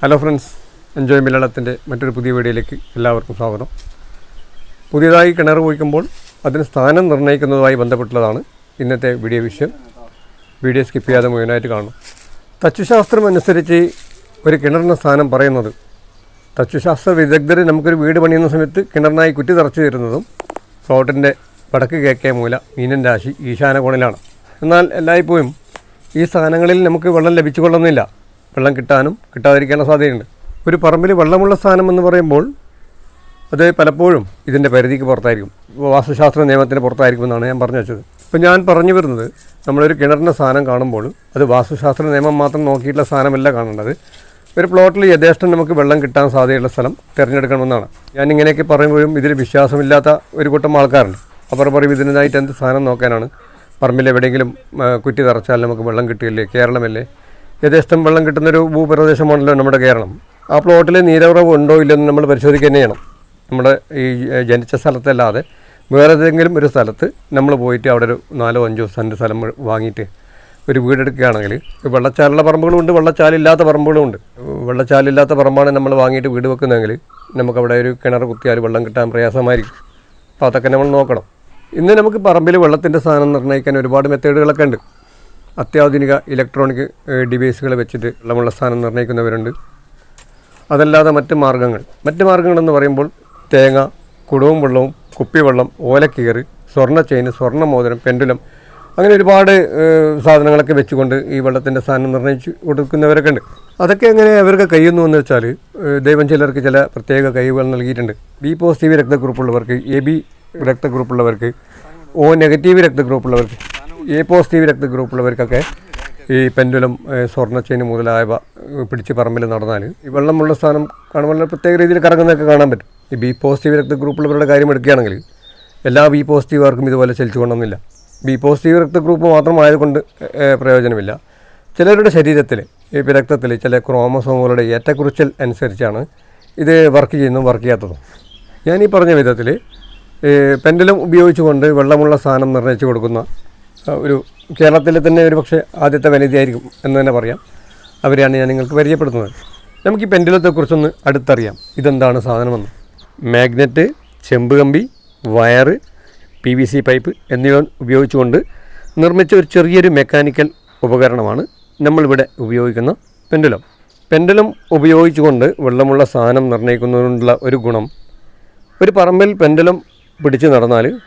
Hello friends enjoy മലയാളത്തിന്റെ മറ്റൊരു പുതിയ വീഡിയോയിലേക്ക് എല്ലാവർക്കും സ്വാഗതം. പുതിയതായി കിണർ കുഴിക്കുമ്പോൾ അതിന് സ്ഥാനം നിർണയിക്കുന്നതുമായി ബന്ധപ്പെട്ടുള്ളതാണ് ഇന്നത്തെ വീഡിയോ വിഷയം. വീഡിയോ സ്കിപ്പ് ചെയ്യാതെ മുഴുവനായിട്ട് കാണും തച്ചുശാസ്ത്രം അനുസരിച്ച് ഒരു കിണറിന്റെ സ്ഥാനം പറയുന്നത് തച്ചുശാസ്ത്ര വിദഗ്ധർ നമുക്കൊരു വീട് പണിയുന്ന സമയത്ത് കിണറിനായി കുറ്റി തറച്ചു തരുന്നതും പ്ലോട്ടിന്റെ വടക്ക് കിഴക്കേ മൂല മീനൻ രാശി ഈശാന കോണിലാണ് എന്നാൽ എല്ലായ്പ്പോഴും ഈ സ്ഥാനങ്ങളിൽ നമുക്ക് വെള്ളം ലഭിച്ചു കൊള്ളുന്നില്ല വെള്ളം കിട്ടാനും കിട്ടാതിരിക്കാനുള്ള സാധ്യതയുണ്ട്. ഒരു പറമ്പിൽ വെള്ളമുള്ള സ്ഥാനം എന്ന് പറയുമ്പോൾ അത് പലപ്പോഴും ഇതിന്റെ പരിധിക്ക് പുറത്തായിരിക്കും. വാസ്തുശാസ്ത്ര നിയമത്തിന് പുറത്തായിരിക്കും എന്നാണ് ഞാൻ പറഞ്ഞു വെച്ചത്. ഇപ്പോൾ ഞാൻ പറഞ്ഞു വരുന്നത് നമ്മളൊരു കിണറിന്റെ സ്ഥാനം കാണുമ്പോൾ അത് വാസ്തുശാസ്ത്ര നിയമം മാത്രം നോക്കിയിട്ടുള്ള സ്ഥാനമല്ല കാണേണ്ടത്. ഒരു പ്ലോട്ടിൽ യഥേഷ്ടം നമുക്ക് വെള്ളം കിട്ടാൻ സാധ്യതയുള്ള സ്ഥലം തിരഞ്ഞെടുക്കണമെന്നാണ്. ഞാൻ ഇങ്ങനെയൊക്കെ പറയുമ്പോഴും ഇതിൽ വിശ്വാസമില്ലാത്ത ഒരു കൂട്ടം ആൾക്കാരുണ്ട്. അവർ പറയും ഇതിനായിട്ട് എന്ത് സ്ഥാനം നോക്കാനാണ്? പറമ്പിൽ എവിടെയെങ്കിലും കുറ്റി തറച്ചാൽ നമുക്ക് വെള്ളം കിട്ടിയില്ലേ കേരളമല്ലേ? യഥേഷ്ടം വെള്ളം കിട്ടുന്നൊരു ഭൂപ്രദേശമാണല്ലോ നമ്മുടെ കേരളം. ആ പ്ലോട്ടിൽ നീരവറവ് ഉണ്ടോ ഇല്ലെന്ന് നമ്മൾ പരിശോധിക്കുക തന്നെ ചെയ്യണം. നമ്മുടെ ഈ ജനിച്ച സ്ഥലത്തല്ലാതെ വേറെ ഏതെങ്കിലും ഒരു സ്ഥലത്ത് നമ്മൾ പോയിട്ട് അവിടെ ഒരു നാലോ അഞ്ചോ സെന്റ് സ്ഥലം വാങ്ങിയിട്ട് ഒരു വീടെടുക്കുകയാണെങ്കിൽ വെള്ളച്ചാലുള്ള പറമ്പുകളുമുണ്ട് വെള്ളച്ചാലില്ലാത്ത പറമ്പുകളുമുണ്ട് വെള്ളച്ചാലില്ലാത്ത പറമ്പാണ് നമ്മൾ വാങ്ങിയിട്ട് വീട് വെക്കുന്നതെങ്കിൽ നമുക്കവിടെ ഒരു കിണർ കുത്തിയാൽ വെള്ളം കിട്ടാൻ പ്രയാസമായിരിക്കും. അപ്പോൾ അതൊക്കെ നമ്മൾ നോക്കണം. ഇന്ന് നമുക്ക് പറമ്പിൽ വെള്ളത്തിന്റെ സ്ഥാനം നിർണയിക്കാൻ ഒരുപാട് മെത്തേഡുകളൊക്കെ ഉണ്ട്. അത്യാധുനിക ഇലക്ട്രോണിക് ഡിവൈസുകൾ വെച്ചിട്ട് വെള്ളമുള്ള സ്ഥാനം നിർണയിക്കുന്നവരുണ്ട്. അതല്ലാതെ മറ്റ് മാർഗങ്ങൾ മറ്റ് മാർഗങ്ങളെന്ന് പറയുമ്പോൾ തേങ്ങ കുടവും വെള്ളവും കുപ്പിവെള്ളം ഓലക്കീറ് സ്വർണ ചെയിൻ സ്വർണ മോതിരം പെൻഡുലം അങ്ങനെ ഒരുപാട് സാധനങ്ങളൊക്കെ വെച്ചുകൊണ്ട് ഈ വെള്ളത്തിന്റെ സ്ഥാനം നിർണയിച്ച് കൊടുക്കുന്നവരൊക്കെ ഉണ്ട്. അതൊക്കെ എങ്ങനെ അവർക്ക് കഴിയുന്നു എന്ന് വെച്ചാൽ ദൈവം ചിലർക്ക് ചില പ്രത്യേക കഴിവുകൾ നൽകിയിട്ടുണ്ട്. ബി പോസിറ്റീവ് രക്തഗ്രൂപ്പുള്ളവർക്ക് എ ബി രക്തഗ്രൂപ്പുള്ളവർക്ക് ഒ നെഗറ്റീവ് രക്തഗ്രൂപ്പുള്ളവർക്ക്. എ പോസിറ്റീവ് രക്ത രക്തഗ്രൂപ്പുള്ളവർക്കൊക്കെ ഈ പെൻഡുലം സ്വർണ ചെയിൻ മുതലായവ പിടിച്ച് പറമ്പിൽ നടന്നാൽ ഈ വെള്ളമുള്ള സ്ഥാനം കാണുമ്പോൾ പ്രത്യേക രീതിയിൽ കറങ്ങുന്നതൊക്കെ കാണാൻ പറ്റും. ഈ ബി പോസിറ്റീവ് രക്ത രക്തഗ്രൂപ്പുള്ളവരുടെ കാര്യം എടുക്കുകയാണെങ്കിൽ എല്ലാ ബി പോസിറ്റീവുകാർക്കും ഇതുപോലെ ചലിച്ചു കൊണ്ടൊന്നുമില്ല ബി പോസിറ്റീവ് രക്ത ഗ്രൂപ്പ് മാത്രമായതുകൊണ്ട് പ്രയോജനമില്ല. ചിലരുടെ ശരീരത്തിൽ ഈ രക്തത്തിൽ ചില ക്രോമസോമുകളുടെ ഏറ്റക്കുറിച്ചൽ അനുസരിച്ചാണ് ഇത് വർക്ക് ചെയ്യുന്നതും വർക്ക് ചെയ്യാത്തതും. ഈ പറഞ്ഞ വിധത്തിൽ പെൻഡലം ഉപയോഗിച്ചുകൊണ്ട് വെള്ളമുള്ള സ്ഥാനം നിർണയിച്ചു കൊടുക്കുന്ന ഒരു കേരളത്തിലെ തന്നെ ഒരു പക്ഷേ ആദ്യത്തെ വനിതയായിരിക്കും എന്ന് തന്നെ പറയാം. അവരെയാണ് ഞാൻ നിങ്ങൾക്ക് പരിചയപ്പെടുത്തുന്നത്. നമുക്ക് ഈ പെൻഡുലത്തെക്കുറിച്ചൊന്ന് അടുത്തറിയാം. ഇതെന്താണ് സാധനമെന്ന്? മാഗ്നറ്റ് ചെമ്പ് കമ്പി വയറ് പി വി സി പൈപ്പ് എന്നിവ ഉപയോഗിച്ചുകൊണ്ട് നിർമ്മിച്ച ഒരു ചെറിയൊരു മെക്കാനിക്കൽ ഉപകരണമാണ് നമ്മളിവിടെ ഉപയോഗിക്കുന്ന പെൻഡുലം. പെൻഡുലം ഉപയോഗിച്ചുകൊണ്ട് വെള്ളമുള്ള സാധനം നിർണയിക്കുന്നതിനുള്ള ഒരു ഗുണം. ഒരു പറമ്പിൽ പെൻഡുലം പിടിച്ച് നടന്നാൽ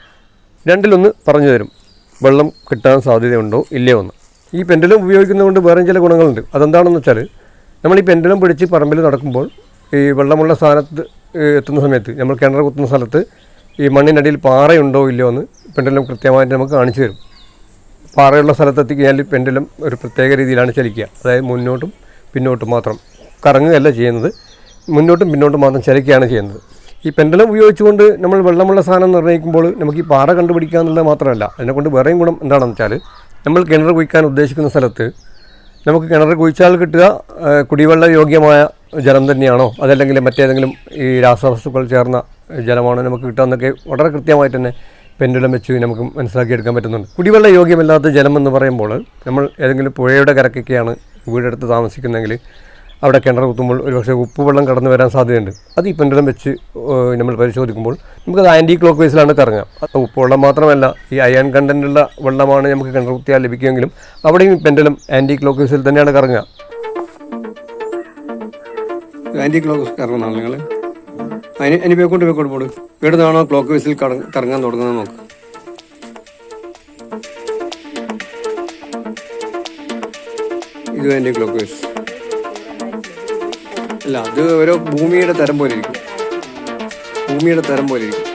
രണ്ടിലൊന്ന് പറഞ്ഞു തരും. വെള്ളം കിട്ടാൻ സാധ്യതയുണ്ടോ? ഇല്ലയോ എന്ന്. ഈ പെൻഡലം ഉപയോഗിക്കുന്നതുകൊണ്ട് വേറെയും ചില ഗുണങ്ങളുണ്ട്. അതെന്താണെന്ന് വെച്ചാൽ നമ്മൾ ഈ പെൻഡലം പിടിച്ച് പറമ്പിൽ നടക്കുമ്പോൾ ഈ വെള്ളമുള്ള സ്ഥാനത്ത് എത്തുന്ന സമയത്ത് നമ്മൾ കിണർ കുത്തുന്ന സ്ഥലത്ത് ഈ മണ്ണിനടിയിൽ പാറയുണ്ടോ ഇല്ലയോ എന്ന് പെൻഡലം കൃത്യമായിട്ട് നമുക്ക് കാണിച്ചു തരും. പാറയുള്ള സ്ഥലത്തെത്തിക്കഴിഞ്ഞാൽ പെൻഡലം ഒരു പ്രത്യേക രീതിയിലാണ് ചലിക്കുക. അതായത് മുന്നോട്ടും പിന്നോട്ടും മാത്രം കറങ്ങുകയല്ല ചെയ്യുന്നത്. മുന്നോട്ടും പിന്നോട്ടും മാത്രം ചലിക്കുകയാണ് ചെയ്യുന്നത്. ഈ പെൻഡലം ഉപയോഗിച്ചുകൊണ്ട് നമ്മൾ വെള്ളമുള്ള സാധനം നിർണയിക്കുമ്പോൾ നമുക്ക് ഈ പാറ കണ്ടുപിടിക്കുക എന്നുള്ളത് മാത്രമല്ല അതിനെക്കൊണ്ട് വേറെയും ഗുണം എന്താണെന്ന് വെച്ചാൽ നമ്മൾ കിണർ കുഴിക്കാൻ ഉദ്ദേശിക്കുന്ന സ്ഥലത്ത് നമുക്ക് കിണർ കുഴിച്ചാൽ കിട്ടുക കുടിവെള്ള യോഗ്യമായ ജലം തന്നെയാണോ? അതല്ലെങ്കിൽ മറ്റേതെങ്കിലും ഈ രാസവസ്തുക്കൾ ചേർന്ന ജലമാണോ നമുക്ക് കിട്ടുക വളരെ കൃത്യമായിട്ട് തന്നെ പെൻഡുലം വെച്ച് നമുക്ക് മനസ്സിലാക്കിയെടുക്കാൻ പറ്റുന്നുണ്ട്. കുടിവെള്ള യോഗ്യമല്ലാത്ത ജലം എന്ന് പറയുമ്പോൾ നമ്മൾ ഏതെങ്കിലും പുഴയുടെ കരക്കൊക്കെയാണ് വീടെടുത്ത് താമസിക്കുന്നതെങ്കിൽ അവിടെ കിണർ കുത്തുമ്പോൾ ഒരുപക്ഷെ ഉപ്പുവെള്ളം കടന്നു വരാൻ സാധ്യതയുണ്ട്. അത് ഈ പെൻഡലം വെച്ച് നമ്മൾ പരിശോധിക്കുമ്പോൾ നമുക്കത് ആന്റി ക്ലോക്ക് വൈസിലാണ് കറങ്ങുക ഉപ്പ് വെള്ളം മാത്രമല്ല ഈ അയൺ കണ്ടന്റുള്ള വെള്ളമാണ് നമുക്ക് കിണർ കുത്തിയാൽ ലഭിക്കുമെങ്കിലും അവിടെയും പെൻഡലം ആന്റി ക്ലോക്ക് വൈസിൽ തന്നെയാണ് കറങ്ങുക. ആന്റി ക്ലോക്ക് കറങ്ങുന്നതാണ് നിങ്ങൾ അതിന് ഇനി പേക്കോട്ട് പോകും വീട് നാണോ ക്ലോക്ക് വൈസിൽ കറങ്ങാൻ തുടങ്ങുന്നത് നോക്ക്. ഇത് ആന്റി ക്ലോക്ക് വൈസ് അല്ല അത് ഓരോ ഭൂമിയുടെ തരം പോലെ ഇരിക്കും. ഭൂമിയുടെ തരം പോലെ ഇരിക്കും.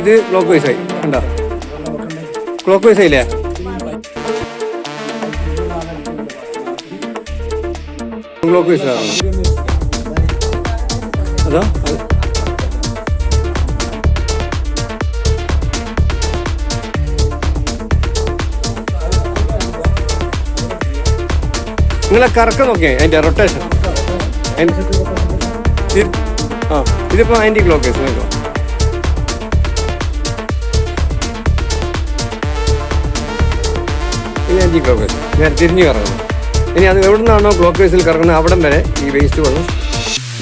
ഇത് ക്ലോക്ക് വൈസ് ആയി കണ്ട? ക്ലോക്ക് വൈസ് ആയില്ലേ? ക്ലോക്ക് വൈസ് ആണ് നിങ്ങളെ കറക്കം നോക്കിയേ അതിന്റെ റൊട്ടേഷൻ ആ ഇതിപ്പോൾ ആന്റി ക്ലോക്ക് വൈസ് നോക്കോ ഇനി ആന്റി ക്ലോക്ക് വൈസ് ഞാൻ തിരിഞ്ഞു കറങ്ങണം ഇനി അത് എവിടെ നിന്നാണോ ക്ലോക്ക് വൈസിൽ കറങ്ങുന്നത് അവിടം വരെ ഈ വേസ്റ്റ് വെള്ളം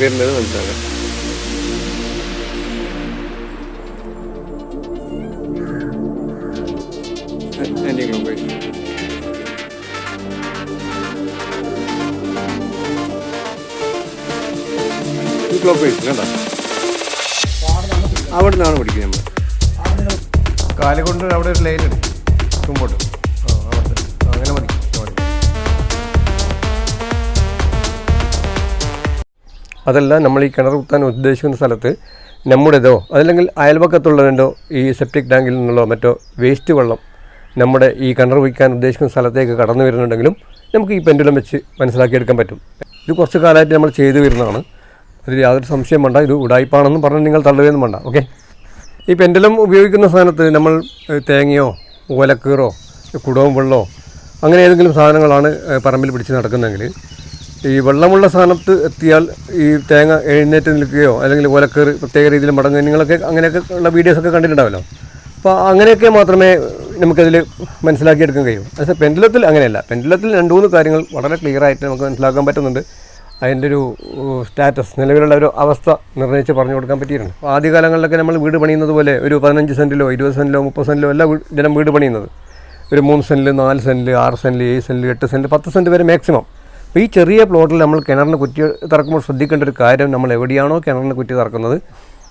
വരുന്നത് മനസ്സിലാക്കാം. ക്ലോക്ക് വൈസ് കണ്ടോ? അവിടെ നിന്നാണ് പിടിക്കുന്നത് നമ്മൾ കാൽ കൊണ്ട് അവിടെ ഒരു ലൈൻ ഉണ്ട് മുമ്പോട്ട് ആ അവിടെ. അങ്ങനെ മതി. അതല്ല നമ്മൾ ഈ കിണർ കുത്താൻ ഉദ്ദേശിക്കുന്ന സ്ഥലത്ത് നമ്മുടേതോ അതല്ലെങ്കിൽ അയൽവക്കത്തുള്ളതിന്റെ ഈ സെപ്റ്റിക് ടാങ്കിൽ നിന്നുള്ളോ മറ്റോ വേസ്റ്റ് വെള്ളം നമ്മുടെ ഈ കിണർ കുഴിക്കാൻ ഉദ്ദേശിക്കുന്ന സ്ഥലത്തേക്ക് കടന്നു വരുന്നുണ്ടെങ്കിലും നമുക്ക് ഈ പെൻഡുലം വെച്ച് മനസ്സിലാക്കിയെടുക്കാൻ പറ്റും. ഇത് കുറച്ച് കാലമായിട്ട് നമ്മൾ ചെയ്തു വരുന്നതാണ്. അതിൽ യാതൊരു സംശയം വേണ്ട ഇത് ഉടായ്പാണെന്നും പറഞ്ഞ് നിങ്ങൾ തള്ളുകയൊന്നും വേണ്ട ഓക്കെ ഈ പെൻഡലം ഉപയോഗിക്കുന്ന സാധനത്ത് നമ്മൾ തേങ്ങയോ ഓലക്കീറോ കുടവും വെള്ളമോ അങ്ങനെ ഏതെങ്കിലും സാധനങ്ങളാണ് പറമ്പിൽ പിടിച്ച് നടക്കുന്നതെങ്കിൽ ഈ വെള്ളമുള്ള സ്ഥാനത്ത് എത്തിയാൽ ഈ തേങ്ങ എഴുന്നേറ്റ് നിൽക്കുകയോ അല്ലെങ്കിൽ ഓലക്കീറ് പ്രത്യേക രീതിയിൽ മടങ്ങുക നിങ്ങളൊക്കെ അങ്ങനെയൊക്കെ ഉള്ള വീഡിയോസൊക്കെ കണ്ടിട്ടുണ്ടാവല്ലോ. അപ്പോൾ അങ്ങനെയൊക്കെ മാത്രമേ നമുക്കതിൽ മനസ്സിലാക്കിയെടുക്കാൻ കഴിയൂ. പക്ഷേ പെൻഡലത്തിൽ അങ്ങനെയല്ല. പെൻഡലത്തിൽ രണ്ട് മൂന്ന് കാര്യങ്ങൾ വളരെ ക്ലിയറായിട്ട് നമുക്ക് മനസ്സിലാക്കാൻ പറ്റുന്നുണ്ട്. അതിന്റെ ഒരു സ്റ്റാറ്റസ് നിലവിലുള്ള ഒരു അവസ്ഥ നിർണയിച്ച് പറഞ്ഞു കൊടുക്കാൻ പറ്റിയിട്ടുണ്ട്. അപ്പോൾ ആദ്യകാലങ്ങളിലൊക്കെ നമ്മൾ വീട് പണിയുന്നത് പോലെ ഒരു പതിനഞ്ച് സെന്റിലോ ഇരുപത് സെന്റിലോ മുപ്പത് സെന്റിലോ അല്ല വീ- ജനം വീട് പണിയുന്നത്. ഒരു മൂന്ന് സെന്റിൽ നാല് സെന്റിൽ ആറ് സെന്റിൽ ഏഴ് സെന്റിൽ എട്ട് സെന്റ് പത്ത് സെന്റ് വരെ മാക്സിമം അപ്പോൾ ഈ ചെറിയ പ്ലോട്ടിൽ നമ്മൾ കിണറിന് കുറ്റി തറക്കുമ്പോൾ ശ്രദ്ധിക്കേണ്ട ഒരു കാര്യം നമ്മൾ എവിടെയാണോ കിണറിന് കുറ്റി തറക്കുന്നത്.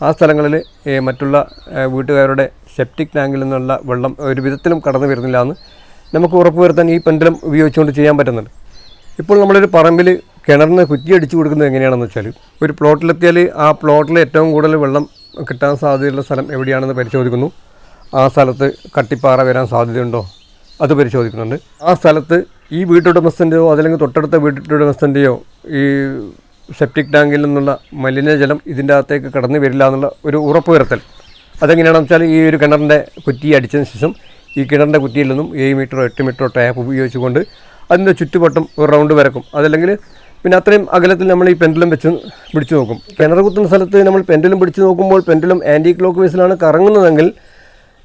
ആ സ്ഥലങ്ങളിൽ മറ്റുള്ള വീട്ടുകാരുടെ സെപ്റ്റിക് ടാങ്കിൽ നിന്നുള്ള വെള്ളം ഒരു വിധത്തിലും കടന്നു വരുന്നില്ല എന്ന് നമുക്ക് ഉറപ്പുവരുത്താൻ ഈ പെൻഡലം ഉപയോഗിച്ചുകൊണ്ട് ചെയ്യാൻ പറ്റുന്നുണ്ട്. ഇപ്പോൾ നമ്മളൊരു പറമ്പിൽ കിണറിന് കുറ്റി അടിച്ചു കൊടുക്കുന്നത് എങ്ങനെയാണെന്ന് വെച്ചാൽ ഒരു പ്ലോട്ടിലെത്തിയാൽ ആ പ്ലോട്ടിൽ ഏറ്റവും കൂടുതൽ വെള്ളം കിട്ടാൻ സാധ്യതയുള്ള സ്ഥലം എവിടെയാണെന്ന് പരിശോധിക്കുന്നു. ആ സ്ഥലത്ത് കട്ടിപ്പാറ വരാൻ സാധ്യതയുണ്ടോ? അത് പരിശോധിക്കുന്നുണ്ട്. ആ സ്ഥലത്ത് ഈ വീട്ടുടമസ്ഥന്റെയോ അതല്ലെങ്കിൽ തൊട്ടടുത്ത വീട്ടുടമസ്ഥന്റെയോ ഈ സെപ്റ്റിക് ടാങ്കിൽ നിന്നുള്ള മലിനജലം ഇതിന്റെ അകത്തേക്ക് കടന്നു വരില്ല എന്നുള്ള ഒരു ഉറപ്പ് വരുത്തൽ അതെങ്ങനെയാണെന്ന് വെച്ചാൽ ഈ ഒരു കിണറിന്റെ കുറ്റി അടിച്ചതിന് ശേഷം ഈ കിണറിന്റെ കുറ്റിയിൽ നിന്നും ഏഴ് മീറ്ററോ എട്ട് മീറ്ററോ ടാപ്പ് ഉപയോഗിച്ചുകൊണ്ട് അതിന്റെ ചുറ്റുവട്ടം ഒരു റൗണ്ട് വരക്കും. അതല്ലെങ്കിൽ പിന്നെ അത്രയും അകലത്തിൽ നമ്മൾ ഈ പെൻഡുലം വെച്ച് പിടിച്ചു നോക്കും. കിണർ കുത്തുന്ന സ്ഥലത്ത് നമ്മൾ പെൻഡുലം പിടിച്ചു നോക്കുമ്പോൾ പെൻഡുലം ആന്റി ക്ലോക്ക് വൈസിലാണ് കറങ്ങുന്നതെങ്കിൽ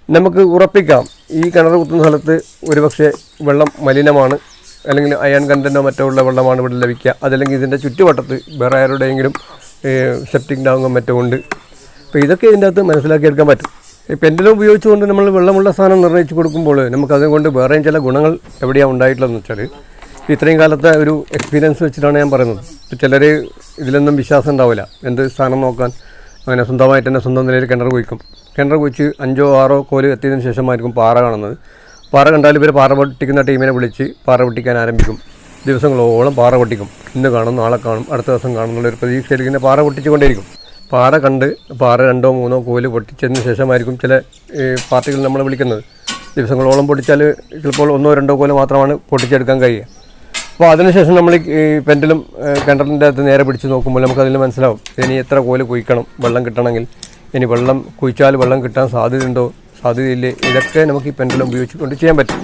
നമുക്ക് ഉറപ്പിക്കാം. ഈ കിണർ കുത്തുന്ന സ്ഥലത്ത് ഒരുപക്ഷെ വെള്ളം മലിനമാണ്. അല്ലെങ്കിൽ അയൺ കണ്ടന്റോ മറ്റോ ഉള്ള വെള്ളമാണ് ഇവിടെ ലഭിക്കുക. അതല്ലെങ്കിൽ ഇതിന്റെ ചുറ്റുവട്ടത്ത് വേറെ ആരുടെയെങ്കിലും സെപ്റ്റിക് ഡാങ്ങോ മറ്റോ ഉണ്ട്. അപ്പോൾ ഇതൊക്കെ ഇതിന്റെ അകത്ത് മനസ്സിലാക്കിയെടുക്കാൻ പറ്റും. പെൻഡലം ഉപയോഗിച്ചുകൊണ്ട് നമ്മൾ വെള്ളമുള്ള സാധനം നിർണയിച്ച് കൊടുക്കുമ്പോൾ നമുക്ക് അതുകൊണ്ട് വേറെയും ചില ഗുണങ്ങൾ എവിടെയാണ് ഉണ്ടായിട്ടുള്ളതെന്ന് വെച്ചാൽ ഇത്രയും കാലത്തെ ഒരു എക്സ്പീരിയൻസ് വെച്ചിട്ടാണ് ഞാൻ പറയുന്നത്. ചിലർ ഇതിലൊന്നും വിശ്വാസം ഉണ്ടാവില്ല. എന്ത് സ്ഥാനം നോക്കാൻ അങ്ങനെ സ്വന്തമായിട്ട് തന്നെ സ്വന്തം നിലയിൽ കിണർ കുഴിക്കും. കിണർ കുഴിച്ച് അഞ്ചോ ആറോ കോൽ എത്തിയതിന് ശേഷമായിരിക്കും പാറ കാണുന്നത്. പാറ കണ്ടാൽ ഇവർ പാറ പൊട്ടിക്കുന്ന ടീമിനെ വിളിച്ച് പാറ പൊട്ടിക്കാൻ ആരംഭിക്കും. ദിവസങ്ങളോളം പാറ പൊട്ടിക്കും. ഇന്ന് കാണും നാളെ കാണും അടുത്ത ദിവസം കാണും എന്നുള്ള ഒരു പ്രതീക്ഷയിൽ ഇങ്ങനെ പാറ പൊട്ടിച്ചുകൊണ്ടേയിരിക്കും. പാറ കണ്ട് പാറ രണ്ടോ മൂന്നോ കോൽ പൊട്ടിച്ചതിന് ശേഷമായിരിക്കും ചില പാർട്ടികൾ നമ്മൾ വിളിക്കുന്നത്. ദിവസങ്ങളോളം പൊട്ടിച്ചാൽ ചിലപ്പോൾ ഒന്നോ രണ്ടോ കോൽ മാത്രമാണ് പൊട്ടിച്ചെടുക്കാൻ കഴിയുക. അപ്പോൾ അതിനുശേഷം നമ്മൾ ഈ പെൻഡലും കിണറിന്റെ അകത്ത് നേരെ പിടിച്ച് നോക്കുമ്പോൾ നമുക്ക് അതിൽ മനസ്സിലാവും ഇനി എത്ര കോൽ കുഴിക്കണം വെള്ളം കിട്ടണമെങ്കിൽ. ഇനി വെള്ളം കുഴിച്ചാൽ വെള്ളം കിട്ടാൻ സാധ്യതയുണ്ടോ? സാധ്യതയില്ലേ? ഇതൊക്കെ നമുക്ക് ഈ പെൻഡലം ഉപയോഗിച്ചുകൊണ്ട് ചെയ്യാൻ പറ്റും.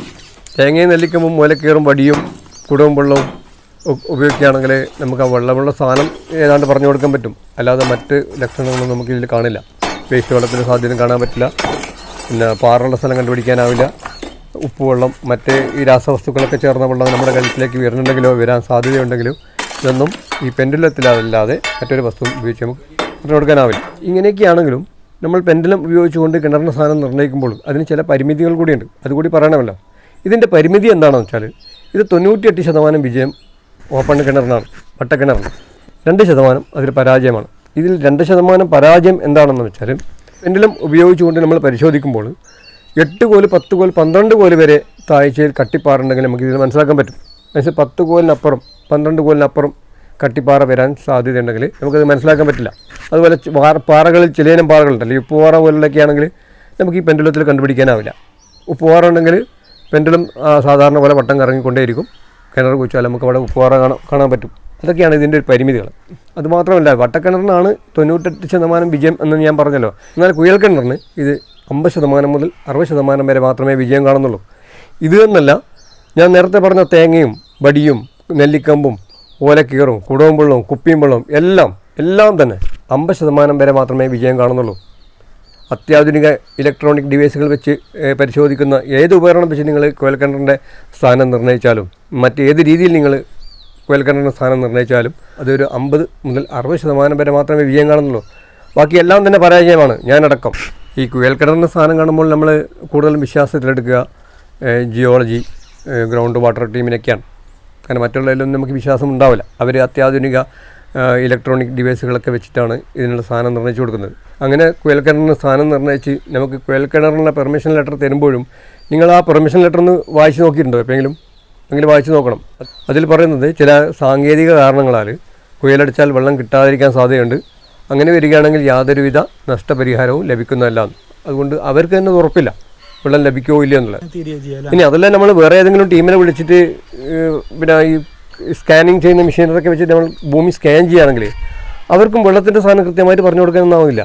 തേങ്ങയും നെല്ലിക്കുമ്പോൾ മൂലക്കേറും വടിയും കുടവും വെള്ളവും ഉപയോഗിക്കുകയാണെങ്കിൽ നമുക്ക് ആ വെള്ളമുള്ള സാധനം ഏതാണ്ട് പറഞ്ഞു കൊടുക്കാൻ പറ്റും. അല്ലാതെ മറ്റ് ലക്ഷണങ്ങളൊന്നും നമുക്കിതിൽ കാണില്ല. വേസ്റ്റ് വെള്ളത്തിന് സാധ്യത കാണാൻ പറ്റില്ല. പിന്നെ പാറുള്ള സ്ഥലം കണ്ടുപിടിക്കാനാവില്ല. ഉപ്പുവെള്ളം മറ്റ് ഈ രാസവസ്തുക്കളൊക്കെ ചേർന്ന വെള്ളം നമ്മുടെ കഴുത്തിലേക്ക് വരുന്നുണ്ടെങ്കിലോ വരാൻ സാധ്യതയുണ്ടെങ്കിലോ ഇതൊന്നും ഈ പെൻഡുലത്തിലല്ലാതെ മറ്റൊരു വസ്തു ഉപയോഗിച്ച് നമുക്ക് കൊടുക്കാനാവില്ല ഇങ്ങനെയൊക്കെയാണെങ്കിലും നമ്മൾ പെൻഡലം ഉപയോഗിച്ചുകൊണ്ട് കിണറിന്റെ സാധനം നിർണയിക്കുമ്പോൾ അതിന് ചില പരിമിതികൾ കൂടിയുണ്ട്. അതുകൂടി പറയണമല്ലോ. ഇതിന്റെ പരിമിതി എന്താണെന്ന് വെച്ചാൽ ഇത് തൊണ്ണൂറ്റിയെട്ട് ശതമാനം വിജയം ഓപ്പൺ കിണറിനാണ് വട്ടക്കിണറിന് രണ്ട് ശതമാനം അതിൽ പരാജയമാണ്. ഇതിൽ രണ്ട് ശതമാനം പരാജയം എന്താണെന്ന് വെച്ചാൽ പെൻഡലം ഉപയോഗിച്ചുകൊണ്ട് നമ്മൾ പരിശോധിക്കുമ്പോൾ എട്ട് കോൽ പത്ത് കോൽ പന്ത്രണ്ട് കോൽ വരെ താഴ്ചയിൽ കട്ടിപ്പാറുണ്ടെങ്കിൽ നമുക്ക് ഇതിൽ മനസ്സിലാക്കാൻ പറ്റും. പക്ഷേ പത്ത് കോലിനപ്പുറം പന്ത്രണ്ട് കോലിനപ്പുറം കട്ടിപ്പാറ വരാൻ സാധ്യതയുണ്ടെങ്കിൽ നമുക്കത് മനസ്സിലാക്കാൻ പറ്റില്ല. അതുപോലെ പാറകളിൽ ചിലയിനം പാറകളുണ്ടല്ലോ. ഉപ്പുപാറ പോലുള്ളൊക്കെ ആണെങ്കിൽ നമുക്ക് ഈ പെൻഡുലത്തിൽ കണ്ടുപിടിക്കാനാവില്ല. ഉപ്പുപാറ ഉണ്ടെങ്കിൽ പെൻഡുലം സാധാരണ പോലെ വട്ടം കറങ്ങിക്കൊണ്ടേയിരിക്കും. കിണർ കുഴിച്ചാൽ നമുക്ക് അവിടെ ഉപ്പുപാറ കാണാൻ കാണാൻ പറ്റും. അതൊക്കെയാണ് ഇതിന്റെ ഒരു പരിമിതികൾ. അതുമാത്രമല്ല വട്ടക്കിണറിനാണ് തൊണ്ണൂറ്റെട്ട് ശതമാനം വിജയം എന്ന് ഞാൻ പറഞ്ഞല്ലോ. എന്നാൽ കുയൽക്കിണറിന് ഇത് അമ്പത് ശതമാനം മുതൽ അറുപത് ശതമാനം വരെ മാത്രമേ വിജയം കാണുന്നുള്ളൂ. ഇത് എന്നല്ല ഞാൻ നേരത്തെ പറഞ്ഞ തേങ്ങയും വടിയും നെല്ലിക്കമ്പും ഓലക്കീറും കുടവും വെള്ളവും കുപ്പിയും വെള്ളവും എല്ലാം എല്ലാം തന്നെ അമ്പത് ശതമാനം വരെ മാത്രമേ വിജയം കാണുന്നുള്ളൂ. അത്യാധുനിക ഇലക്ട്രോണിക് ഡിവൈസുകൾ വെച്ച് പരിശോധിക്കുന്ന ഏത് ഉപകരണം വെച്ച് നിങ്ങൾ കുയൽക്കിണറിന്റെ സ്ഥാനം നിർണയിച്ചാലും മറ്റേത് രീതിയിൽ നിങ്ങൾ കുഴൽക്കിണറിന്റെ സ്ഥാനം നിർണയിച്ചാലും അതൊരു അമ്പത് മുതൽ അറുപത് ശതമാനം വരെ മാത്രമേ വിജയം കാണുന്നുള്ളൂ. ബാക്കി എല്ലാം തന്നെ പരാജയമാണ്. ഞാനടക്കം ഈ കുഴൽക്കിണറിന്റെ സ്ഥാനം കാണുമ്പോൾ നമ്മൾ കൂടുതലും വിശ്വാസത്തിലെടുക്കുക ജിയോളജി ഗ്രൗണ്ട് വാട്ടർ ടീമിനൊക്കെയാണ് കാരണം മറ്റുള്ളതിലൊന്നും നമുക്ക് വിശ്വാസം ഉണ്ടാവില്ല. അവർ അത്യാധുനിക ഇലക്ട്രോണിക് ഡിവൈസുകളൊക്കെ വെച്ചിട്ടാണ് ഇതിനുള്ള സ്ഥാനം നിർണയിച്ചു കൊടുക്കുന്നത്. അങ്ങനെ കുഴൽക്കിണറിന് സ്ഥാനം നിർണയിച്ച് നമുക്ക് കുഴൽക്കിണറിനുള്ള പെർമിഷൻ ലെറ്റർ തരുമ്പോഴും നിങ്ങൾ ആ പെർമിഷൻ ലെറ്റർ ഒന്ന് വായിച്ച് നോക്കിയിട്ടുണ്ടോ എപ്പോഴെങ്കിലും? എങ്കിലും വായിച്ചു നോക്കണം. അതിൽ പറയുന്നത് ചില സാങ്കേതിക കാരണങ്ങളാൽ കുയലടിച്ചാൽ വെള്ളം കിട്ടാതിരിക്കാൻ സാധ്യതയുണ്ട്. അങ്ങനെ വരികയാണെങ്കിൽ യാതൊരുവിധ നഷ്ടപരിഹാരവും ലഭിക്കുന്നതല്ല അതുകൊണ്ട് അവർക്ക് തന്നെ ഉറപ്പില്ല. വെള്ളം ലഭിക്കുമോ ഇല്ല എന്നുള്ളത്. ഇനി അതല്ല നമ്മൾ വേറെ ഏതെങ്കിലും ടീമിനെ വിളിച്ചിട്ട് പിന്നെ ഈ സ്കാനിങ് ചെയ്യുന്ന മെഷീനറൊക്കെ വെച്ചിട്ട് നമ്മൾ ഭൂമി സ്കാൻ ചെയ്യുകയാണെങ്കിൽ അവർക്കും വെള്ളത്തിന്റെ സാധനം കൃത്യമായിട്ട് പറഞ്ഞു കൊടുക്കാനൊന്നാവില്ല.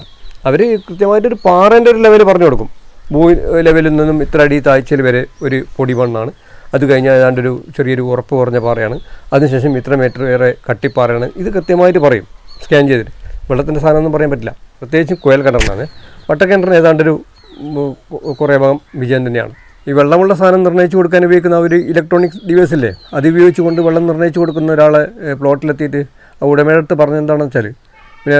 അവർ കൃത്യമായിട്ടൊരു പാറേന്റെ ഒരു ലെവൽ പറഞ്ഞു കൊടുക്കും. ഭൂമി ലെവലിൽ നിന്നും ഇത്ര അടി താഴ്ചയിൽ വരെ ഒരു പൊടി മണ്ണാണ് അത് കഴിഞ്ഞാൽ ഏതാണ്ട് ഒരു ചെറിയൊരു ഉറപ്പ് കുറഞ്ഞ പാറയാണ്. അതിനുശേഷം ഇത്ര മീറ്റർ വേറെ കട്ടിപ്പാറയാണ്. ഇത് കൃത്യമായിട്ട് പറയും. സ്കാൻ ചെയ്തിട്ട്. വെള്ളത്തിന്റെ സാധനമൊന്നും പറയാൻ പറ്റില്ല. പ്രത്യേകിച്ചും കുയൽ കിണറിനാണ്. വട്ടക്കിണറിന് ഏതാണ്ടൊരു കുറേ ഭാഗം വിജയം തന്നെയാണ്. ഈ വെള്ളമുള്ള സാധനം നിർണയിച്ചു കൊടുക്കാൻ ഉപയോഗിക്കുന്ന ഒരു ഇലക്ട്രോണിക് ഡിവൈസ് ഇല്ലേ? അത് ഉപയോഗിച്ചുകൊണ്ട് വെള്ളം നിർണയിച്ചു കൊടുക്കുന്ന ഒരാളെ പ്ലോട്ടിലെത്തിയിട്ട് ആ ഉടമയുടെ എന്താണെന്ന് വെച്ചാൽ പിന്നെ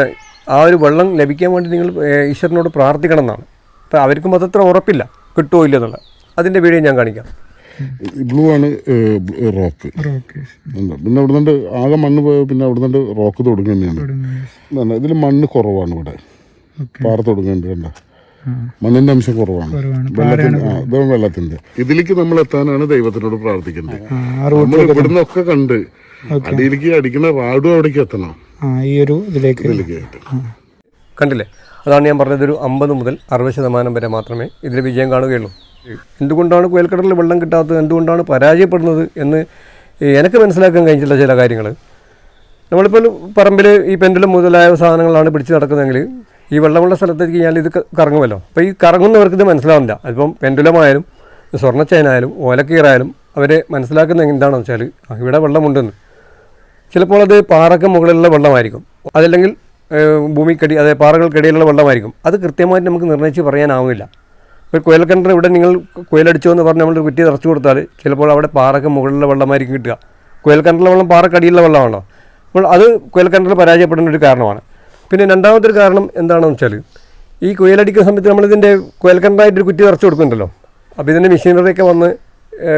ആ ഒരു വെള്ളം ലഭിക്കാൻ വേണ്ടി നിങ്ങൾ ഈശ്വരനോട് പ്രാർത്ഥിക്കണം എന്നാണ്. അപ്പോൾ അവർക്കും അതത്ര ഉറപ്പില്ല. കിട്ടുമോ ഇല്ല എന്നുള്ളത്. അതിന്റെ വീഡിയോ ഞാൻ കാണിക്കാം. ബ്ലൂ ആണ് റോക്ക്. പിന്നെ അവിടെ നിന്ന് ആകെ മണ്ണ് പോയ പിന്നെ അവിടെ നിന്ന് റോക്ക് തുടങ്ങി തന്നെയാണ് ഇതിൽ മണ്ണ് കുറവാണ് ഇവിടെ. പാറ തുടങ്ങുന്നുണ്ട് കണ്ട? മണ്ണിന്റെ അംശം കുറവാണ്. വെള്ളത്തിന്റെ വെള്ളത്തിന്റെ. ഇതിലേക്ക് നമ്മൾ എത്താനാണ് ദൈവത്തിനോട് പ്രാർത്ഥിക്കുന്നത്. നമ്മൾ ഇവിടുന്ന് ഒക്കെ കണ്ട് അടിയിലേക്ക് അടിക്കുന്ന റാഡും അവിടേക്ക് എത്തണം. ആ ഈ ഒരു ഇതിലേക്ക് ഇതിലേക്ക് ആയിട്ട് കണ്ടില്ലേ? അതാണ് ഞാൻ പറഞ്ഞത് ഒരു അമ്പത് മുതൽ അറുപത് ശതമാനം വരെ മാത്രമേ ഇതിൽ വിജയം കാണുകയുള്ളൂ. എന്തുകൊണ്ടാണ് കുയൽക്കടലിൽ വെള്ളം കിട്ടാത്തത്? എന്തുകൊണ്ടാണ് പരാജയപ്പെടുന്നത് എന്ന് എനിക്ക് മനസ്സിലാക്കാൻ കഴിഞ്ഞില്ല ചില കാര്യങ്ങൾ. നമ്മളിപ്പോൾ പറമ്പിൽ ഈ പെൻഡലും മുതലായ സാധനങ്ങളാണ് പിടിച്ച് നടക്കുന്നതെങ്കിൽ ഈ വെള്ളമുള്ള സ്ഥലത്തേക്ക് ഞാൻ ഇത് കറങ്ങുമല്ലോ. അപ്പോൾ ഈ കറങ്ങുന്നവർക്ക് ഇത് മനസ്സിലാവില്ല. അതിപ്പം പെൻഡുലമായാലും സ്വർണച്ചേനായാലും ഓലക്കീറായാലും അവരെ മനസ്സിലാക്കുന്നത് എന്താണെന്ന് വെച്ചാൽ ഇവിടെ വെള്ളമുണ്ടെന്ന്. ചിലപ്പോൾ അത് പാറയ്ക്ക് മുകളിലുള്ള വെള്ളമായിരിക്കും. അതല്ലെങ്കിൽ ഭൂമിക്കടി അതായത് പാറകൾക്കിടയിലുള്ള വെള്ളമായിരിക്കും. അത് കൃത്യമായിട്ട് നമുക്ക് നിർണയിച്ച് പറയാനാവില്ല ഒരു കുയൽക്കിണർ ഇവിടെ നിങ്ങൾ കുയലടിച്ചോ എന്ന് പറഞ്ഞ് നമ്മൾ കുറ്റി നിറച്ചു കൊടുത്താൽ ചിലപ്പോൾ അവിടെ പാറക്ക് മുകളിലുള്ള വെള്ളമായിരിക്കും കിട്ടുക. കുയൽക്കിണറിലെ വെള്ളം പാറക്കടിയിലുള്ള വെള്ളമാണോ? അപ്പോൾ അത് കുയൽക്കിണറിൽ പരാജയപ്പെടുന്ന ഒരു കാരണമാണ്. പിന്നെ രണ്ടാമത്തെ കാരണം എന്താണെന്ന് വെച്ചാൽ ഈ കുയലടിക്കുന്ന സമയത്ത് നമ്മളിതിന്റെ കുയൽക്കിണറായിട്ടൊരു കുറ്റി നിറച്ചു കൊടുക്കുന്നുണ്ടല്ലോ. അപ്പോൾ ഇതിന്റെ മെഷീനറിയൊക്കെ വന്ന്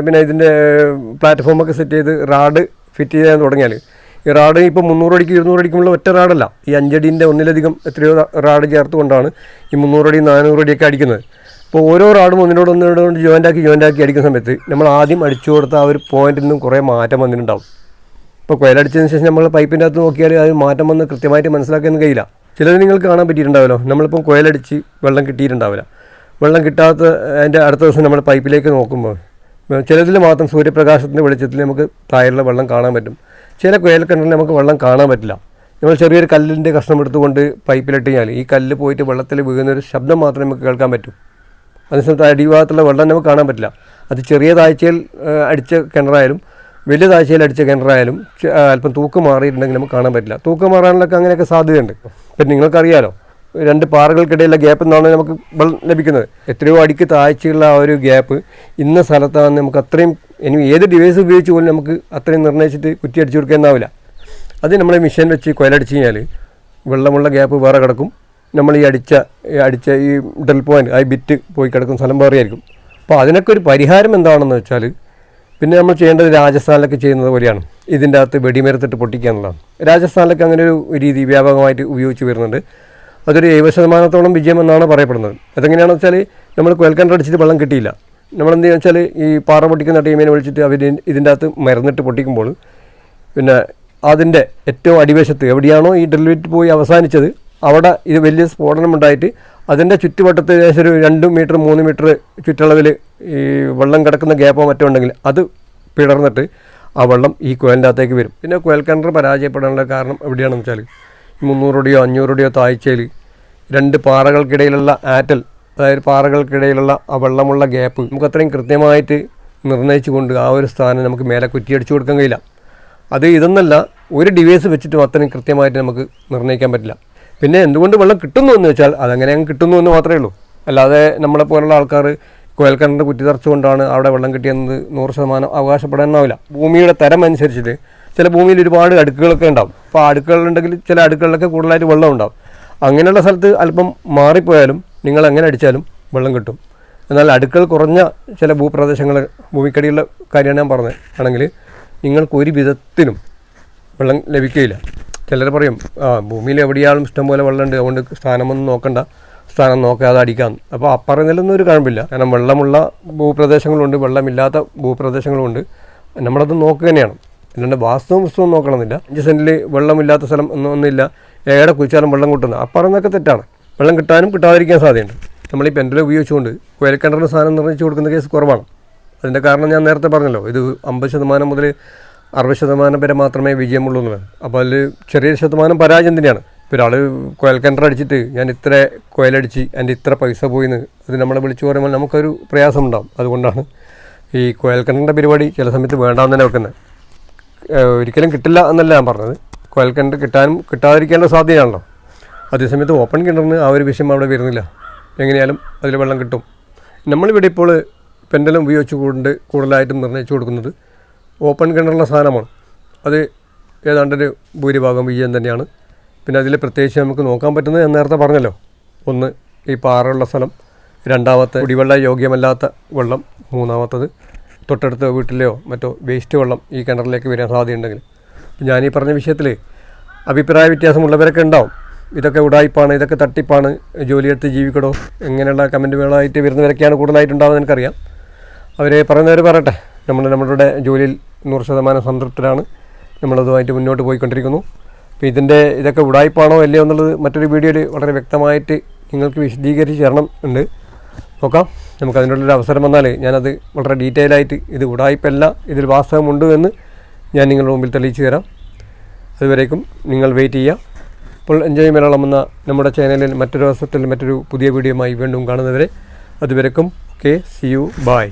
പിന്നെ ഇതിന്റെ പ്ലാറ്റ്ഫോമൊക്കെ സെറ്റ് ചെയ്ത് റാഡ് ഫിറ്റ് ചെയ്യാൻ തുടങ്ങിയാൽ ഈ റാഡ് ഇപ്പോൾ മുന്നൂറ് അടിക്ക് ഇരുന്നൂറ് അടിക്കുമ്പോൾ ഒറ്റ റാഡല്ല. ഈ അഞ്ചടീന്റെ ഒന്നിലധികം എത്രയോ റാഡ് ചേർത്തുകൊണ്ടാണ് ഈ മുന്നൂറടി നാനൂറ് അടിയൊക്കെ അടിക്കുന്നത്. അപ്പോൾ ഓരോ റാഡും ഒന്നിനോട് ഒന്നിനോട് ജോയിന്റ് ആക്കി ജോയിന്റ് ആക്കി അടിക്കുന്ന സമയത്ത് നമ്മൾ ആദ്യം അടിച്ചു കൊടുത്ത ആ ഒരു പോയിന്റിൽ നിന്നും കുറേ മാറ്റം വന്നിട്ടുണ്ടാവും. ഇപ്പോൾ കൊയലടിച്ചതിന് ശേഷം നമ്മൾ പൈപ്പിന്റെ അകത്ത് നോക്കിയാൽ അത് മാറ്റം വന്ന് കൃത്യമായിട്ട് മനസ്സിലാക്കാൻ കഴിയില്ല. ചിലത് നിങ്ങൾക്ക് കാണാൻ പറ്റിയിട്ടുണ്ടാവല്ലോ. നമ്മളിപ്പം കൊയലടിച്ച് വെള്ളം കിട്ടിയിട്ടുണ്ടാവില്ല. വെള്ളം കിട്ടാത്ത അതിന്റെ അടുത്ത ദിവസം നമ്മൾ പൈപ്പിലേക്ക് നോക്കുമ്പോൾ ചിലതിൽ മാത്രം സൂര്യപ്രകാശത്തിന്റെ വെളിച്ചത്തിൽ നമുക്ക് താഴെയുള്ള വെള്ളം കാണാൻ പറ്റും. ചില കുഴൽക്കിണറിൽ നമുക്ക് വെള്ളം കാണാൻ പറ്റില്ല. നമ്മൾ ചെറിയൊരു കല്ലിന്റെ കഷ്ണം എടുത്തുകൊണ്ട് പൈപ്പിലിട്ട് കഴിഞ്ഞാൽ ഈ കല്ല് പോയിട്ട് വെള്ളത്തിൽ വീഴുന്നൊരു ശബ്ദം മാത്രമേ നമുക്ക് കേൾക്കാൻ പറ്റൂ. അതേസമയത്ത് അടിഭാഗത്തുള്ള വെള്ളം നമുക്ക് കാണാൻ പറ്റില്ല. അത് ചെറിയ താഴ്ചയിൽ അടിച്ച കിണറായാലും വലിയ താഴ്ചയിൽ അടിച്ച കിണറായാലും അല്പം തൂക്ക് മാറിയിട്ടുണ്ടെങ്കിൽ നമുക്ക് കാണാൻ പറ്റില്ല. തൂക്ക് മാറാനുള്ളൊക്കെ അങ്ങനെയൊക്കെ സാധ്യതയുണ്ട്. ഇപ്പം നിങ്ങൾക്കറിയാലോ രണ്ട് പാറകൾക്കിടയിലുള്ള ഗ്യാപ്പ് നിന്നാണ് നമുക്ക് ലഭിക്കുന്നത്. എത്രയോ അടിക്ക് താഴ്ചയുള്ള ആ ഒരു ഗ്യാപ്പ് ഇന്ന സ്ഥലത്താണ് നമുക്ക് അത്രയും ഇനി ഏത് ഡിവൈസ് ഉപയോഗിച്ച് പോലും നമുക്ക് അത്രയും നിർണയിച്ചിട്ട് കുറ്റി അടിച്ചു കൊടുക്കാനാവില്ല അത് നമ്മൾ മെഷീൻ വെച്ച് കൊയലടിച്ച് കഴിഞ്ഞാൽ വെള്ളമുള്ള ഗ്യാപ്പ് വേറെ കിടക്കും. നമ്മൾ ഈ അടിച്ച അടിച്ച ഈ ഡെൽ പോയിന്റ് ആ ബിറ്റ് പോയി കിടക്കുന്ന സ്ഥലം വേറെ ആയിരിക്കും. അപ്പോൾ അതിനൊക്കെ ഒരു പരിഹാരം എന്താണെന്ന് വെച്ചാൽ പിന്നെ നമ്മൾ ചെയ്യേണ്ടത് രാജസ്ഥാനിലൊക്കെ ചെയ്യുന്നത് പോലെയാണ്. ഇതിന്റെ അകത്ത് വെടിമരത്തിട്ട് പൊട്ടിക്കുക എന്നുള്ളതാണ്. രാജസ്ഥാനിലൊക്കെ അങ്ങനെ ഒരു രീതി വ്യാപകമായിട്ട് ഉപയോഗിച്ച് വരുന്നുണ്ട്. അതൊരു എഴുപത് ശതമാനത്തോളം വിജയമെന്നാണ് പറയപ്പെടുന്നത്. അതെങ്ങനെയാണെന്ന് വെച്ചാൽ നമ്മൾ കുഴൽക്കണ്ടടിച്ചിട്ട് വെള്ളം കിട്ടിയില്ല. നമ്മളെന്ത് വെച്ചാൽ ഈ പാറ പൊട്ടിക്കുന്ന ടീമിനെ വിളിച്ചിട്ട് അവർ ഇതിന്റെ അകത്ത് മരുന്നിട്ട് പൊട്ടിക്കുമ്പോൾ പിന്നെ അതിന്റെ ഏറ്റവും അടിവശത്ത് എവിടെയാണോ ഈ ഡെലിവറ്റ് പോയി അവസാനിച്ചത് അവിടെ ഇത് വലിയ സ്ഫോടനം ഉണ്ടായിട്ട് അതിന്റെ ചുറ്റുവട്ടത്ത് ഏകദേശം ഒരു രണ്ട് മീറ്റർ മൂന്ന് മീറ്റർ ചുറ്റളവിൽ ഈ വെള്ളം കിടക്കുന്ന ഗ്യാപ്പോ മറ്റോ ഉണ്ടെങ്കിൽ അത് പിടർന്നിട്ട് ആ വെള്ളം ഈ കുഴലിന്റെ അകത്തേക്ക് വരും. പിന്നെ കുഴൽക്കണ്ടർ പരാജയപ്പെടാനുള്ള കാരണം എവിടെയാണെന്ന് വെച്ചാൽ മുന്നൂറുടിയോ അഞ്ഞൂറടിയോ താഴ്ചയിൽ രണ്ട് പാറകൾക്കിടയിലുള്ള ആറ്റൽ അതായത് പാറകൾക്കിടയിലുള്ള ആ വെള്ളമുള്ള ഗ്യാപ്പ് നമുക്ക് അത്രയും കൃത്യമായിട്ട് നിർണയിച്ചുകൊണ്ട് ആ ഒരു സ്ഥാനം നമുക്ക് മേലെ കുറ്റിയടിച്ചു കൊടുക്കാൻ കഴിയില്ല. അത് ഇതെന്നല്ല ഒരു ഡിവൈസ് വെച്ചിട്ടും അത്രയും കൃത്യമായിട്ട് നമുക്ക് നിർണയിക്കാൻ പറ്റില്ല. പിന്നെ എന്തുകൊണ്ട് വെള്ളം കിട്ടുന്നു എന്ന് വെച്ചാൽ അതങ്ങനെ അങ്ങ് കിട്ടുന്നു എന്ന് മാത്രമേ ഉള്ളൂ. അല്ലാതെ നമ്മളെ പോലുള്ള ആൾക്കാർ കുഴൽക്കിണറിന്റെ കുറ്റി തറച്ചുകൊണ്ടാണ് അവിടെ വെള്ളം കിട്ടിയെന്നത് നൂറ് ശതമാനം അവകാശപ്പെടാനാവില്ല ഭൂമിയുടെ തരം അനുസരിച്ചിട്ട് ചില ഭൂമിയിൽ ഒരുപാട് അടുക്കുകളൊക്കെ ഉണ്ടാവും. അപ്പോൾ അടുക്കുകളുണ്ടെങ്കിൽ ചില അടുക്കുകളിലൊക്കെ കൂടുതലായിട്ട് വെള്ളം ഉണ്ടാവും. അങ്ങനെയുള്ള സ്ഥലത്ത് അല്പം മാറിപ്പോയാലും നിങ്ങൾ എങ്ങനെ അടിച്ചാലും വെള്ളം കിട്ടും. എന്നാൽ അടുക്കൾ കുറഞ്ഞ ചില ഭൂപ്രദേശങ്ങൾ ഭൂമിക്കടിയുള്ള കാര്യമാണ് ഞാൻ പറഞ്ഞത്. ആണെങ്കിൽ നിങ്ങൾക്ക് ഒരു വിധത്തിലും വെള്ളം ലഭിക്കുകയില്ല. ചിലർ പറയും ആ ഭൂമിയിൽ എവിടെയാളും ഇഷ്ടംപോലെ വെള്ളമുണ്ട്. അതുകൊണ്ട് സ്ഥാനമൊന്നും നോക്കണ്ട. സ്ഥാനം നോക്കാതെ അടിക്കാം. അപ്പോൾ അപ്പറഞ്ഞതിലൊന്നും ഒരു കഴമ്പില്ല. കാരണം വെള്ളമുള്ള ഭൂപ്രദേശങ്ങളുണ്ട് വെള്ളമില്ലാത്ത ഭൂപ്രദേശങ്ങളുണ്ട്. നമ്മളത് നോക്കുക തന്നെയാണ്. അല്ലാണ്ട് വാസ്തവം പുസ്തകം നോക്കണമെന്നില്ല. അഞ്ച് സെന്റിൽ വെള്ളമില്ലാത്ത സ്ഥലം ഒന്നും ഒന്നുമില്ല. ഏടെ കുഴിച്ചാലും വെള്ളം കിട്ടുന്നത് പറയുന്നതൊക്കെ തെറ്റാണ്. വെള്ളം കിട്ടാനും കിട്ടാതിരിക്കാൻ സാധ്യതയുണ്ട്. നമ്മൾ ഈ പെൻഡൽ ഉപയോഗിച്ചുകൊണ്ട് കുഴൽക്കിണറിന് സാധനം നിർണയിച്ചു കൊടുക്കുന്ന കേസ് കുറവാണ്. അതിന്റെ കാരണം ഞാൻ നേരത്തെ പറഞ്ഞല്ലോ ഇത് അമ്പത് ശതമാനം മുതൽ അറുപത് ശതമാനം വരെ മാത്രമേ വിജയമുള്ളൂ എന്നുള്ളത്. അപ്പോൾ അതിൽ ചെറിയൊരു ശതമാനം പരാജയം തന്നെയാണ്. ഇപ്പോൾ ഒരാൾ കുഴൽക്കിണർ അടിച്ചിട്ട് ഞാൻ ഇത്ര കുഴലടിച്ച് എന്റെ ഇത്ര പൈസ പോയിന്ന് അത് നമ്മളെ വിളിച്ചു പറയുമ്പോൾ നമുക്കൊരു പ്രയാസമുണ്ടാകും അതുകൊണ്ടാണ് ഈ കുഴൽക്കിണറിന്റെ പരിപാടി ചില സമയത്ത് വേണ്ടാന്ന് തന്നെ വെക്കുന്നത്. ഒരിക്കലും കിട്ടില്ല എന്നല്ല ഞാൻ പറഞ്ഞത്. കുഴൽക്കിണർ കിട്ടാനും കിട്ടാതിരിക്കാനുള്ള സാധ്യതയാണല്ലോ. അതേസമയത്ത് ഓപ്പൺ കിണറിന് ആ ഒരു വിഷയം അവിടെ വരുന്നില്ല. എങ്ങനെയാലും അതിൽ വെള്ളം കിട്ടും. നമ്മളിവിടെ ഇപ്പോൾ പെൻഡലം ഉപയോഗിച്ച് കൊണ്ട് കൂടുതലായിട്ടും നിർണയിച്ചു കൊടുക്കുന്നത് ഓപ്പൺ കിണറുള്ള സാധനമാണ്. അത് ഏതാണ്ടൊരു ഭൂരിഭാഗം വിജയം തന്നെയാണ്. പിന്നെ അതിൽ പ്രത്യേകിച്ച് നമുക്ക് നോക്കാൻ പറ്റുന്നത് ഞാൻ നേരത്തെ പറഞ്ഞല്ലോ. ഒന്ന് ഈ പാറയുള്ള സ്ഥലം രണ്ടാമത്തെ കുടിവെള്ള യോഗ്യമല്ലാത്ത വെള്ളം മൂന്നാമത്തത് തൊട്ടടുത്ത വീട്ടിലെയോ മറ്റോ വേസ്റ്റ് വെള്ളം ഈ കിണറിലേക്ക് വരാൻ സാധ്യതയുണ്ടെങ്കിൽ. ഞാൻ ഈ പറഞ്ഞ വിഷയത്തിൽ അഭിപ്രായ വ്യത്യാസമുള്ളവരൊക്കെ ഉണ്ടാവും. ഇതൊക്കെ ഉടായ്പാണ് ഇതൊക്കെ തട്ടിപ്പാണ് ജോലിയെടുത്ത് ജീവിക്കടോ ഇങ്ങനെയുള്ള കമന്റുകളായിട്ട് വരുന്നവരൊക്കെയാണ് കൂടുതലായിട്ടുണ്ടാവുന്നത് എനിക്കറിയാം. അവർ പറയുന്നവർ പറയട്ടെ നമ്മൾ നമ്മളുടെ ജോലിയിൽ നൂറ് ശതമാനം സംതൃപ്തരാണ് നമ്മളതുമായിട്ട് മുന്നോട്ട് പോയിക്കൊണ്ടിരിക്കുന്നു. അപ്പോൾ ഇതിന്റെ ഇതൊക്കെ ഉടായ്പാണോ അല്ലയോ എന്നുള്ളത് മറ്റൊരു വീഡിയോയിൽ വളരെ വ്യക്തമായിട്ട് നിങ്ങൾക്ക് വിശദീകരിച്ച് തരണം ഉണ്ട്. നോക്കാം. നമുക്ക് അതിനുള്ളൊരു അവസരം വന്നാൽ ഞാനത് വളരെ ഡീറ്റെയിൽ ആയിട്ട് ഇത് ഉടായ്പല്ല ഇതിൽ വാസ്തവമുണ്ട് എന്ന് ഞാൻ നിങ്ങളുടെ മുമ്പിൽ തെളിയിച്ചു തരാം. അതുവരേക്കും നിങ്ങൾ വെയിറ്റ് ചെയ്യുക. അപ്പോൾ എൻജോയ് മലയാളം എന്ന നമ്മുടെ ചാനലിൽ മറ്റൊരു അവസരത്തിൽ മറ്റൊരു പുതിയ വീഡിയോയുമായി വീണ്ടും കാണുന്നവരെ അതുവരേക്കും. Okay C U bye